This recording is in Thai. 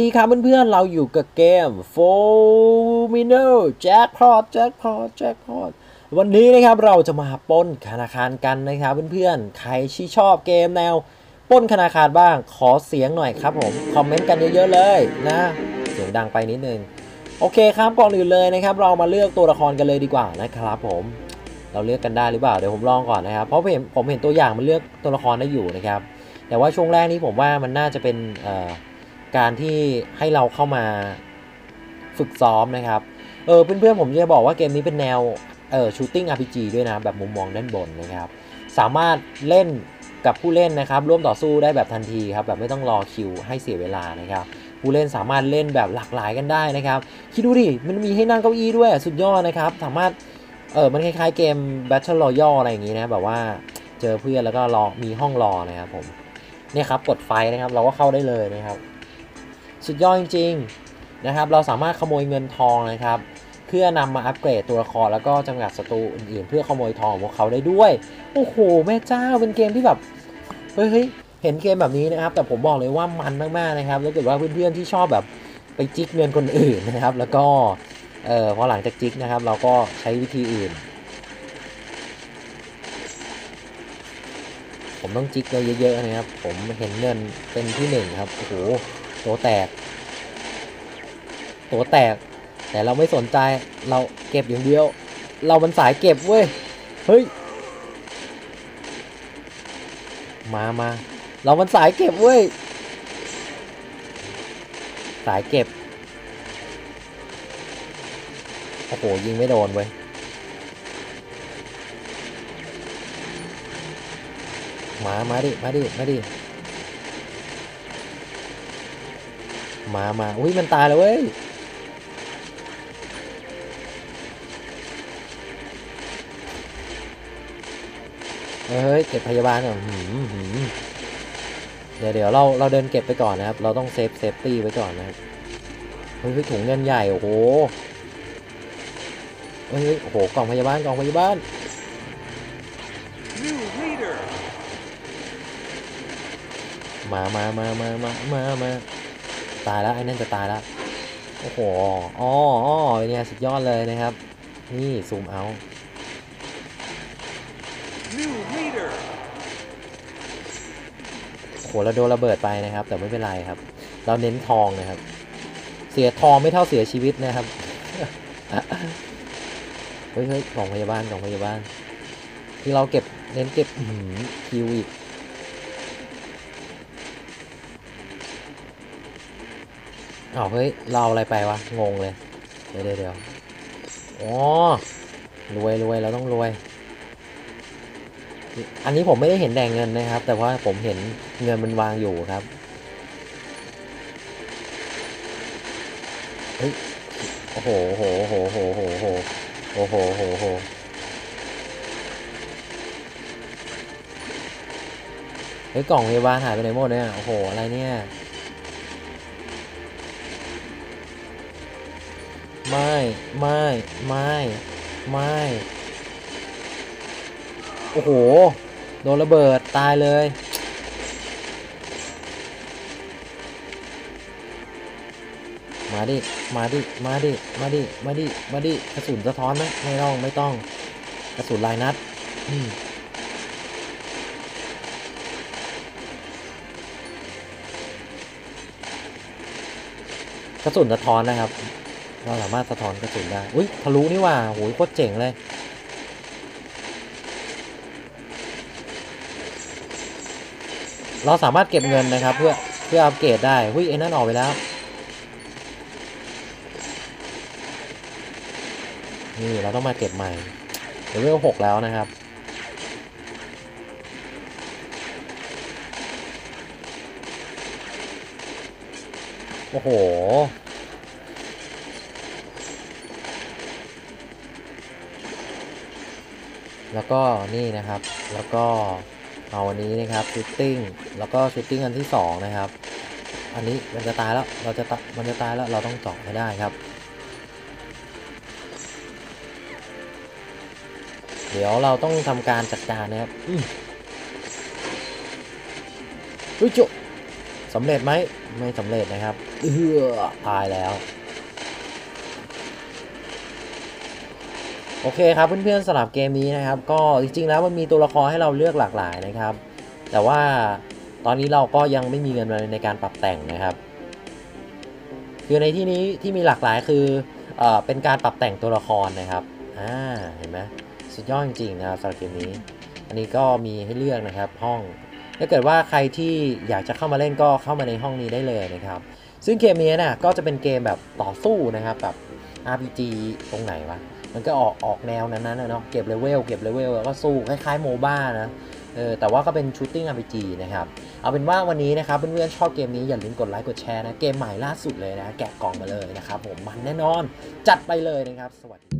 ดีครับเพื่อนๆ เราอยู่กับเกม f o m i n o Jackpot Jackpot Jackpot วันนี้นะครับเราจะมาป้นธนาคารกันนะครับเพื่อนๆ ใครที่ชอบเกมแนวป้นธนาคารบ้างขอเสียงหน่อยครับผม คอมเมนต์กันเยอะๆเลยนะ เสียงดังไปนิดนึง โอเคครับก่อนอื่นเลยนะครับ เรามาเลือกตัวละครกันเลยดีกว่านะครับผม เราเลือกกันได้หรือเปล่าเดี๋ยวผมลองก่อนนะครับ เพราะผมผมเห็นตัวอย่างมันเลือกตัวละครได้อยู่นะครับ แต่ว่าช่วงแรกนี้ผมว่ามันน่าจะเป็นเอ่อ การที่ให้เราเข้ามาฝึกซ้อมนะครับ เออเพื่อนๆผมจะบอกว่าเกมนี้เป็นแนวเออชูตติ้ง RPG ด้วยนะ แบบมุมมองด้านบนนะครับ สามารถเล่นกับผู้เล่นนะครับ ร่วมต่อสู้ได้แบบทันทีครับ แบบไม่ต้องรอคิวให้เสียเวลานะครับ ผู้เล่นสามารถเล่นแบบหลากหลายกันได้นะครับ คิดดูดิ มันมีให้นั่งเก้าอี้ด้วยสุดยอดนะครับ สามารถ เออมันคล้ายๆเกม Battle Royale อะไรอย่างงี้นะ แบบว่าเจอเพื่อนแล้วก็รอมีห้องรอนะครับผม เนี่ยครับกดไฟนะครับ เราก็เข้าได้เลยนะครับ สุดยอดจริงๆนะครับ เราสามารถขโมยเงินทองนะครับ เพื่อนำมาอัปเกรดตัวละครแล้วก็จำกัดศัตรูอื่นๆ เพื่อขโมยทองของพวกเขาได้ด้วย โอ้โห แม่เจ้าเป็นเกมที่แบบเฮ้ยเห็นเกมแบบนี้นะครับ แต่ผมบอกเลยว่ามันมากๆนะครับแล้วเกิดว่าเพื่อนๆที่ชอบแบบไปจิกเงินคนอื่นนะครับ แล้วก็เออพอหลังจากจิกนะครับ เราก็ใช้วิธีอื่น ผมต้องจิกเยอะๆนะครับ ผมเห็นเงินเป็นที่หนึ่งครับโอ้โหโตแตก ตัวแตก แต่เราไม่สนใจเราเก็บอย่างเดียว เรามันสายเก็บเว้ยเฮ้ยมามาเรามันสายเก็บเว้ยสายเก็บโอ้โหยิงไม่โดนเว้ยมา มาดิ มาดิ มาดิ มา มา อุ้ยมันตายแล้วเว้ย เฮ้ยเก็บพยาบาลก่อนหืมหืมเดี๋ยวเดี๋ยวเราเราเดินเก็บไปก่อนนะครับ เราต้องเซฟเซฟตี้ไว้ก่อนนะครับเฮ้ยถุงเงินใหญ่โอ้โหเฮ้ยโอ้โหกล่องพยาบาลกล่องพยาบาล New leader. มามามามามามามาตายแล้วไอ้นั่นจะตายแล้วโอ้โหอ๋ออ๋อเนี่ยสุดยอดเลยนะครับ นี่ซูมเอา New leader. โอ้โห เราโดนระเบิดไปนะครับ แต่ไม่เป็นไรครับ เราเน้นทองนะครับ เสียทองไม่เท่าเสียชีวิตนะครับเฮ้ยเฮ้ยกล่องพยาบาลกล่องพยาบาลที่เราเก็บเน้นเก็บหือคิวอีกอ้าเฮ้ยเราอะไรไปวะงงเลยเดี๋ยวเดี๋ยวเดี๋ยวอ๋อรวยรวยเราต้องรวย อันนี้ผมไม่ได้เห็นแดงเงินนะครับ แต่ว่าผมเห็นเงินมันวางอยู่ครับเฮ้ยโอ้โหโหโหโหโหโหโอ้โหโหโหเฮ้ยกล่องพยาบาลหายไปไหนหมดเนี่ยโอ้โหอะไรเนี่ยไม่ ไม่ ไม่ ไม่ โอ้โห โดนระเบิดตายเลย มาดิ มาดิ มาดิ มาดิ มาดิ มาดิ กระสุนสะท้อนไหมไม่ต้อง ไม่ต้อง กระสุนลายนัดกระสุนสะท้อนนะครับ เราสามารถสะท้อนกระสุนได้ อุ้ยทะลุนี่ว่าโหยโคตรเจ๋งเลย เราสามารถเก็บเงินนะครับ เพื่อเพื่ออัปเกรดได้หุ้ยไอ้นั่นออกไปแล้ว นี่เราต้องมาเก็บใหม่เลเวลหกแล้วนะครับโอ้โห แล้วก็นี่นะครับ แล้วก็ เอาอันนี้นะครับชูตติ้งแล้วก็ชูตติ้งอันที่สองนะครับ อันนี้มันจะตายแล้วเราจะมันจะตายแล้วเราต้องเจาะให้ได้ครับ เดี๋ยวเราต้องทำการจัดการนะครับอืมเฮ้ยจุสำเร็จไหมไม่สำเร็จนะครับเออตายแล้ว โอเคครับเพื่อนๆสำหรับเกมนี้นะครับ ก็จริงๆแล้วมันมีตัวละครให้เราเลือกหลากหลายนะครับ แต่ว่าตอนนี้เราก็ยังไม่มีเงินในการปรับแต่งนะครับ คือในที่นี้ที่มีหลากหลายคือเออเป็นการปรับแต่งตัวละครนะครับอ่าเห็นไหมสุดยอดจริงๆนะครับสำหรับเกมนี้ อันนี้ก็มีให้เลือกนะครับห้องถ้าเกิดว่าใครที่อยากจะเข้ามาเล่นก็เข้ามาในห้องนี้ได้เลยนะครับ ซึ่งเกมนี้นะก็จะเป็นเกมแบบต่อสู้นะครับแบบ RPG ตรงไหนวะ มันก็ออกออกแนวนั้นนะเนาะเก็บเลเวลเก็บเลเวลแล้วก็สู้คล้ายๆโมบ้านะเออแต่ว่าก็เป็นชูตติ้ง RPG นะครับ เอาเป็นว่าวันนี้นะครับเพื่อนๆชอบเกมนี้อย่าลืมกดไลค์กดแชร์นะ เกมใหม่ล่าสุดเลยนะ แกะกล่องมาเลยนะครับผมมันแน่นอนจัดไปเลยนะครับ สวัสดี